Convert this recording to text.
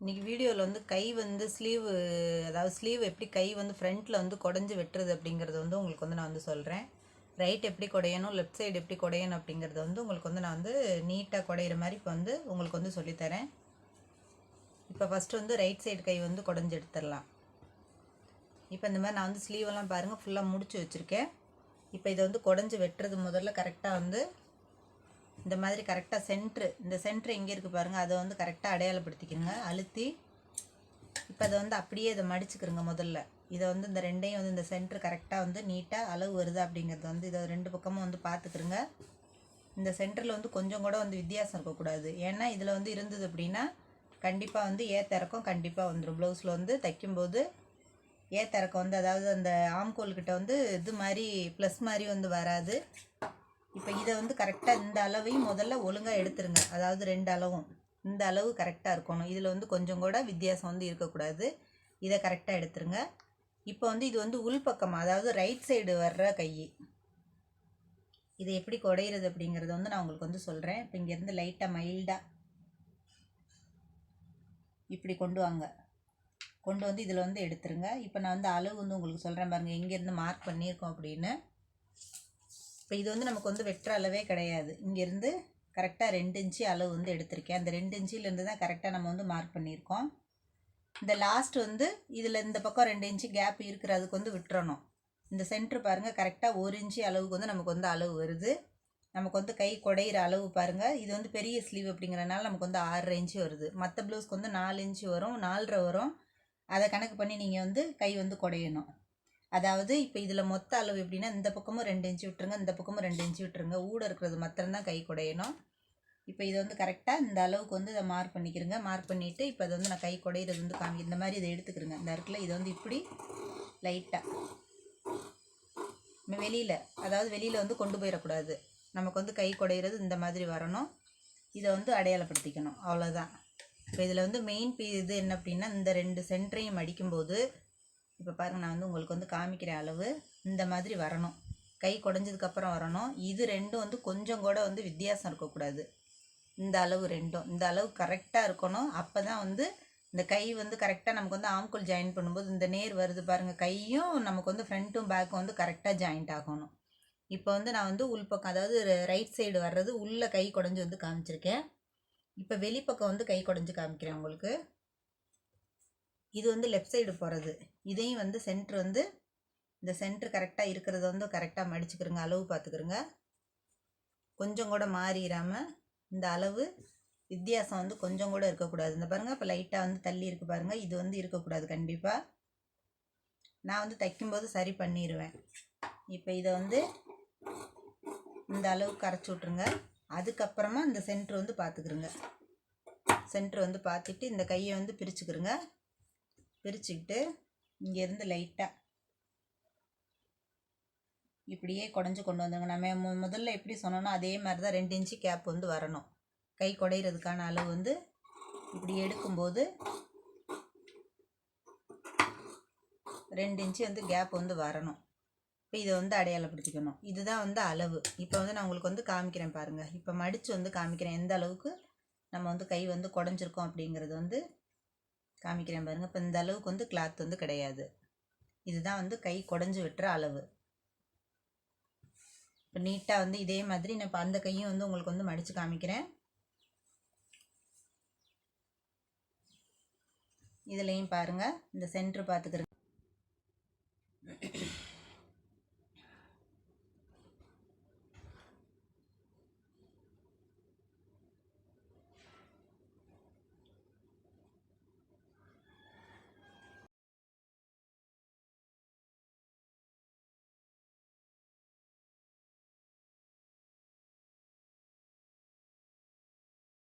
இன்றைக்கி வீடியோவில் வந்து கை வந்து ஸ்லீவ் அதாவது ஸ்லீவ் எப்படி கை வந்து ஃப்ரண்ட்டில் வந்து குடஞ்சி வெட்டுறது அப்படிங்கிறது வந்து உங்களுக்கு வந்து நான் வந்து சொல்கிறேன் ரைட் எப்படி குடையணும் லெஃப்ட் சைடு எப்படி குடையணும் அப்படிங்கிறது வந்து உங்களுக்கு வந்து நான் வந்து நீட்டாக குடையிற மாதிரி இப்போ வந்து உங்களுக்கு வந்து சொல்லித்தரேன். இப்போ ஃபஸ்ட்டு வந்து ரைட் சைடு கை வந்து குடஞ்சி எடுத்துடலாம். இப்போ இந்த மாதிரி நான் வந்து ஸ்லீவெல்லாம் பாருங்கள் ஃபுல்லாக முடிச்சு வச்சுருக்கேன். இப்போ இதை வந்து குடஞ்சி வெட்டுறது முதல்ல கரெக்டாக வந்து இந்த மாதிரி கரெக்டாக சென்ட்ரு இந்த சென்ட்ரு எங்கே இருக்குது பாருங்கள் அதை வந்து கரெக்டாக அடையாளப்படுத்திக்கிறங்க அழுத்தி இப்போ அதை வந்து அப்படியே இதை மடிச்சுக்கிறங்க முதல்ல. இதை வந்து இந்த ரெண்டையும் வந்து இந்த சென்ட்ரு கரெக்டாக வந்து நீட்டாக அளவு வருது அப்படிங்கிறது வந்து இதை ரெண்டு பக்கமும் வந்து பார்த்துக்கிறங்க இந்த சென்டரில் வந்து கொஞ்சம் கூட வந்து வித்தியாசம் இருக்கக்கூடாது. ஏன்னா இதில் வந்து இருந்தது அப்படின்னா கண்டிப்பாக வந்து ஏத்திறக்கம் கண்டிப்பாக வந்துடும் ப்ளவுஸில் வந்து தைக்கும்போது ஏத்திறக்கம் வந்து அதாவது அந்த ஆம்கோல்கிட்ட வந்து இது மாதிரி ப்ளஸ் மாதிரி வந்து வராது. இப்போ இதை வந்து கரெக்டாக இந்த அளவையும் முதல்ல ஒழுங்காக எடுத்துருங்க. அதாவது ரெண்டு அளவும். இந்த அளவு கரெக்டாக இருக்கணும். இதில் வந்து கொஞ்சம் கூட வித்தியாசம் வந்து இருக்கக்கூடாது. இதை கரெக்டாக எடுத்துருங்க. இப்போ வந்து இது வந்து உள்பக்கம் அதாவது ரைட் சைடு வர்ற கை. இது எப்படி குடையிறது அப்படிங்கிறத வந்து நான் உங்களுக்கு வந்து சொல்கிறேன் இப்போ இங்கேருந்து லைட்டாக மைல்டாக இப்படி கொண்டு வாங்க. கொண்டு வந்து இதில் வந்து எடுத்துருங்க. இப்போ நான் வந்து அளவு வந்து உங்களுக்கு சொல்கிறேன் பாருங்கள் எங்கேருந்து மார்க் பண்ணியிருக்கோம் அப்படின்னு. இப்போ இது வந்து நமக்கு வந்து வெட்டுற அளவே கிடையாது. இங்கேருந்து கரெக்டாக ரெண்டு இன்ச்சு அளவு வந்து எடுத்திருக்கேன். அந்த ரெண்டு இன்ச்சிலேருந்து தான் கரெக்டாக நம்ம வந்து மார்க் பண்ணியிருக்கோம். இந்த லாஸ்ட் வந்து இதில் இந்த பக்கம் ரெண்டு இன்ச்சு கேப் இருக்கிற அதுக்கு வந்து விட்டுறணும். இந்த சென்ட்ரு பாருங்கள் கரெக்டாக ஒரு இன்ச்சு அளவுக்கு வந்து நமக்கு வந்து அளவு வருது. நமக்கு வந்து கை குடையிற அளவு பாருங்கள் இது வந்து பெரிய ஸ்லீவ் அப்படிங்கிறனால நமக்கு வந்து ஆறரை இன்ச்சு வருது. மற்ற ப்ளவுஸ்க்கு வந்து நாலு இன்ச்சு வரும் நாலரை வரும். அதை கணக்கு பண்ணி நீங்கள் வந்து கை வந்து குடையணும். அதாவது இப்போ இதில் மொத்த அளவு எப்படின்னா இந்த பக்கமும் ரெண்டு இன்ச்சு விட்டுருங்க இந்த பக்கமும் ரெண்டு இன்ச்சு விட்டுருங்க. ஊட இருக்கிறது மாத்திரம்தான் கை குடையணும். இப்போ இதை வந்து கரெக்டாக இந்த அளவுக்கு வந்து இதை மார்க் பண்ணிக்கிறேங்க மார்க் பண்ணிவிட்டு இப்போ அதை வந்து நான் கை குடையிறது வந்து காமி இந்த மாதிரி இதை எடுத்துக்கிறேங்க இந்த இடத்துல இதை வந்து இப்படி லைட்டாக வெளியில் அதாவது வெளியில் வந்து கொண்டு போயிடக்கூடாது. நமக்கு வந்து கை குடையிறது இந்த மாதிரி வரணும். இதை வந்து அடையாளப்படுத்திக்கணும். அவ்வளோதான் இப்போ இதில் வந்து மெயின் பீ இது என்ன அப்படின்னா இந்த ரெண்டு சென்டரையும் அடிக்கும்போது இப்போ பாருங்கள் நான் வந்து உங்களுக்கு வந்து காமிக்கிற அளவு இந்த மாதிரி வரணும். கை குடஞ்சதுக்கப்புறம் வரணும். இது ரெண்டும் வந்து கொஞ்சம் கூட வந்து வித்தியாசம் இருக்கக்கூடாது. இந்த அளவு ரெண்டும். இந்த அளவு கரெக்டாக இருக்கணும். அப்போ தான் வந்து இந்த கை வந்து கரெக்டாக நமக்கு வந்து ஆம்குள் ஜாயின் பண்ணும்போது இந்த நேர் வருது பாருங்கள் கையும் நமக்கு வந்து ஃப்ரண்ட்டும் பேக்கும் வந்து கரெக்டாக ஜாயிண்ட் ஆகணும். இப்போ வந்து நான் வந்து உள்பக்கம் அதாவது ரைட் சைடு வர்றது உள்ளே கை குடஞ்சி வந்து காமிச்சிருக்கேன். இப்போ வெளிப்பக்கம் வந்து கை குடஞ்சி காமிக்கிறேன் உங்களுக்கு. இது வந்து லெஃப்ட் சைடு போகிறது இதையும் வந்து சென்ட்ரு வந்து இந்த சென்ட்ரு கரெக்டாக இருக்கிறத வந்து கரெக்டாக மடிச்சுக்கிறோங்க அளவு பார்த்துக்கிறோங்க கொஞ்சம் கூட மாறிடாமல் இந்த அளவு வித்தியாசம் வந்து கொஞ்சம் கூட இருக்கக்கூடாது. இந்த பாருங்கள் இப்போ லைட்டாக வந்து தள்ளி இருக்கு பாருங்கள் இது வந்து இருக்கக்கூடாது கண்டிப்பாக நான் வந்து தைக்கும்போது சரி பண்ணிடுவேன் இப்போ இதை வந்து இந்த அளவுக்கு கரைச்சி விட்ருங்க அதுக்கப்புறமா இந்த சென்ட்ரு வந்து பார்த்துக்குருங்க. சென்ட்ரு வந்து பார்த்துட்டு இந்த கையை வந்து பிரிச்சுக்கிறோங்க பிரிச்சுக்கிட்டு இங்கேருந்து லைட்டாக இப்படியே குடஞ்சி கொண்டு வந்துங்க நம்ம மு முதல்ல எப்படி சொன்னோன்னா அதே மாதிரி தான் ரெண்டு இன்ச்சு கேப் வந்து வரணும். கை குடையிறதுக்கான அளவு வந்து இப்படி எடுக்கும்போது ரெண்டு இன்ச்சு வந்து கேப் வந்து வரணும். இப்போ இதை வந்து அடையாளப்படுத்திக்கணும். இதுதான் வந்து அளவு. இப்போ வந்து நான் உங்களுக்கு வந்து காமிக்கிறேன் பாருங்கள் இப்போ மடித்து வந்து காமிக்கிறேன் எந்த அளவுக்கு நம்ம வந்து கை வந்து குடஞ்சிருக்கோம் அப்படிங்கிறது வந்து காமிக்கிறேன் பாருங்கள் இப்போ இந்த அளவுக்கு வந்து கிளாத் வந்து கிடையாது. இதுதான் வந்து கை குடஞ்சி விட்டுற அளவு. இப்போ நீட்டாக வந்து இதே மாதிரி நான் இப்போ அந்த கையும் வந்து உங்களுக்கு வந்து மடித்து காமிக்கிறேன். இதுலேயும் பாருங்கள் இந்த சென்ட்ரு பார்த்துக்கிறேன்